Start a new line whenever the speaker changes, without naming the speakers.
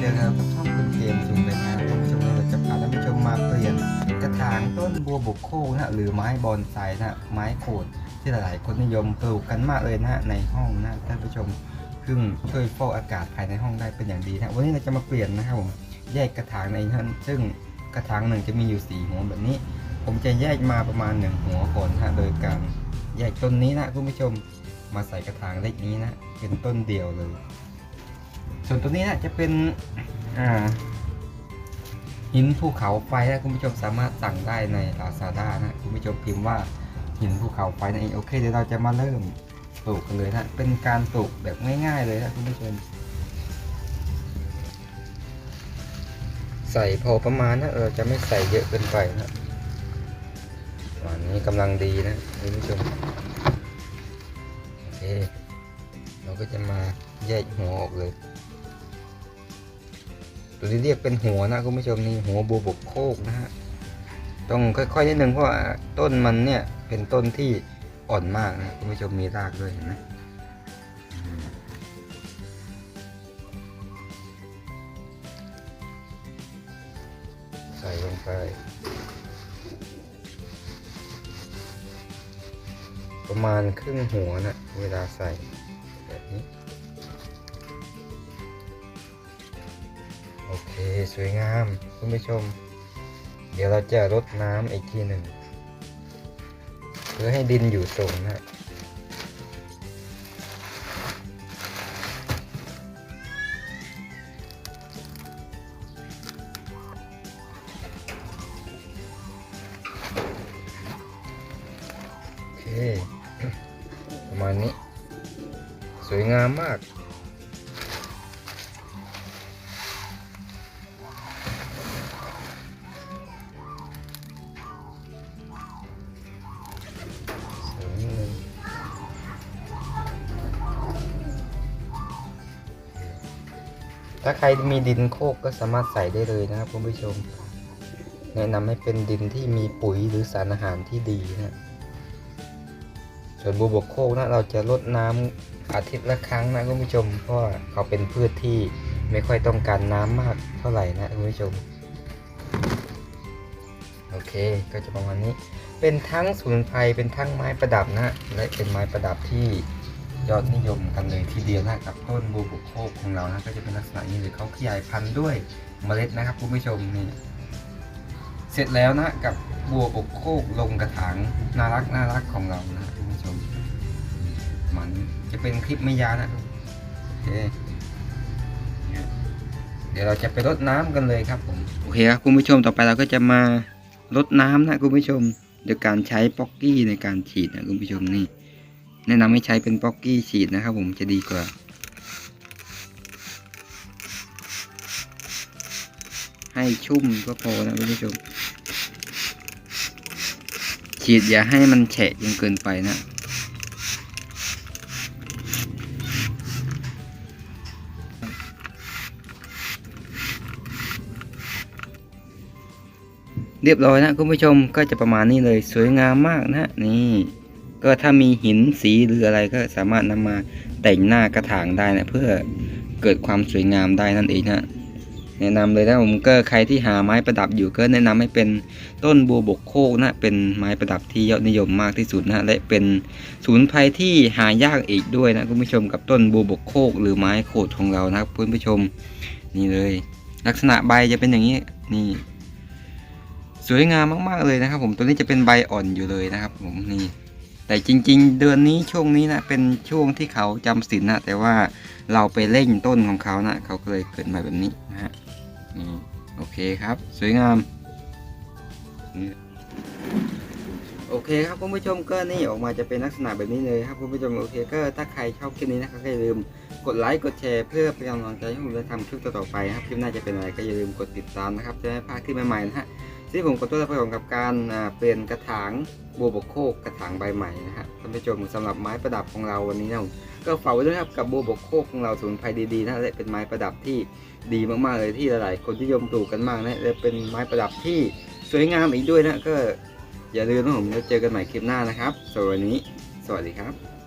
เจอกันกับช่องคุณเกมจุงไปนะท่านผู้ชมเราจะพาท่านผู้ชมมาเปลี่ยนกระถางต้นบัวบกโคนะฮะหรือไม้บอนไซนะฮะไม้โขดที่หลายๆ คนนิยมปลูกกันมากเลยนะในห้องนะท่านผู้ชมซึ่งช่วยฟอกอากาศภายในห้องได้เป็นอย่างดีนะวันนี้เราจะมาเปลี่ยนนะครับผมแยกกระถางในนั้นซึ่งกระถางหนึ่งจะมีอยู่สี่หัวแบบนี้ ผมจะแยกมาประมาณหนึ่งหัวก่อนนะฮะโดยการแยกต้นนี้นะคุณผู้ชมมาใส่กระถางเล็กนี้นะเป็นต้นเดียวเลย ส่วนตัวนี้นะจะเป็นหินภูเขาไฟนะคุณผู้ชมสามารถสั่งได้ใน Lazada นะคุณผู้ชมพิมพ์ว่าหินภูเขาไฟนั่นเองโอเคเดี๋ยวเราจะมาเริ่มปลูกกันเลยนะเป็นการปลูกแบบง่ายๆเลยนะคุณผู้ชม ใส่พอประมาณนะเราจะไม่ใส่เยอะเกินไปนะประมาณนี้กำลังดีนะคุณผู้ชมโอเคเราก็จะมาแยกหัวออกเลย ตัวนี้เรียกเป็นหัวนะคุณผู้ชมนี่หัวบัวบกโคกนะฮะต้องค่อยๆนิดนึงเพราะว่าต้นมันเนี่ยเป็นต้นที่อ่อนมากนะคุณผู้ชมมีรากด้วยเห็นไหมอืมใส่ลงไปประมาณครึ่งหัวนะเวลาใส่แบบนี้ โอเคสวยงามคุณผู้ชม เดี๋ยวเราจะรดน้ำอีกทีหนึ่งเพื่อให้ดินอยู่ทรงนะฮะโอเคประมาณนี้ สวยงามมาก ถ้าใครมีดินโคกก็สามารถใส่ได้เลยนะครับคุณผู้ชม แนะนำให้เป็นดินที่มีปุ๋ยหรือสารอาหารที่ดีนะส่วนบัวบกโคกนะเราจะลดน้ำอาทิตย์ละครั้งนะคุณผู้ชม เพราะเขาเป็นพืชที่ไม่ค่อยต้องการน้ำมากเท่าไหร่นะคุณผู้ชมโอเคก็จะประมาณนี้ เป็นทั้งสมุนไพรเป็นทั้งไม้ประดับนะ และเป็นไม้ประดับที่ ยอดนิยมกันเลยทีเดียวนะกับต้นบัวบุกโคกของเรานะก็จะเป็นลักษณะนี้เลยเขาขยายพันธุ์ด้วยเมล็ดนะครับคุณผู้ชมนี่เสร็จแล้วนะกับบัวบุกโคกลงกระถางน่ารักน่ารักของเรานะคุณผู้ชม มันจะเป็นคลิปไม่ยาวนะโอเคเดี๋ยวเราจะไปรดน้ำกันเลยครับผมโอเคครับคุณผู้ชมต่อไปเราก็จะมาลดน้ำนะคุณผู้ชมโดยการใช้ป๊อกกี้ในการฉีดนะคุณผู้ชมนี่ แนะนำให้ใช้เป็นป๊อกกี้ฉีดนะครับผมจะดีกว่า ให้ชุ่มก็พอนะคุณผู้ชม ฉีดอย่าให้มันแฉะจนเกินไปนะเรียบร้อยนะคุณผู้ชมก็จะประมาณนี้เลยสวยงามมากนะนี่ ก็ถ้ามีหินสีหรืออะไรก็สามารถนำมาแต่งหน้ากระถางได้นะเพื่อเกิดความสวยงามได้นั่นเองนะแนะนำเลยนะผมก็ใครที่หาไม้ประดับอยู่ก็แนะนำให้เป็นต้นบัวบกโคกนะเป็นไม้ประดับที่ยอดนิยมมากที่สุดนะและเป็นศูนย์ภัยที่หายากอีกด้วยนะคุณผู้ชมกับต้นบัวบกโคกหรือไม้โขดของเรานะครับคุณผู้ชมนี่เลย ลักษณะใบจะเป็นอย่างนี้นี่ สวยงามมากๆเลยนะครับ ผมตัวนี้จะเป็นใบอ่อนอยู่เลยนะครับ ผมนี่ แต่จริง ๆ เดือนนี้ช่วงนี้นะเป็นช่วงที่เขาจำศีลนะแต่ว่าเราไปเล่งต้นของเขานะเขาก็เลยเกิดมาแบบนี้นะฮะนี่โอเคครับ สวยงามโอเคครับคุณผู้ชมก็นี่ออกมาจะเป็นลักษณะแบบนี้เลยครับคุณผู้ชมโอเคก็ถ้าใครชอบคลิปนี้นะครับอย่าลืมกดไลค์กดแชร์เพื่อเป็นกำลังใจให้ผมได้ทำคลิปต่อๆไปครับคลิปหน้าจะเป็นอะไรก็อย่าลืมกดติดตามนะครับจะได้ไม่พลาดคลิปใหม่ๆนะฮะ ที่ผมขอตัวลาไปก่อนกับการเปลี่ยนกระถางบัวบกโคกกระถางใบใหม่นะฮะท่านผู้ชมสำหรับไม้ประดับของเราวันนี้นะผมก็ฝากไว้ด้วยครับกับบัวบกโคกของเราสมุนไพรดีๆนะและเป็นไม้ประดับที่ดีมากๆเลยที่หลายๆคนที่ยมปลูกกันมากนะและเป็นไม้ประดับที่สวยงามอีกด้วยนะก็อย่าลืมนะผมจะเจอกันใหม่คลิปหน้านะครับสวันนี้สวัสดีครับ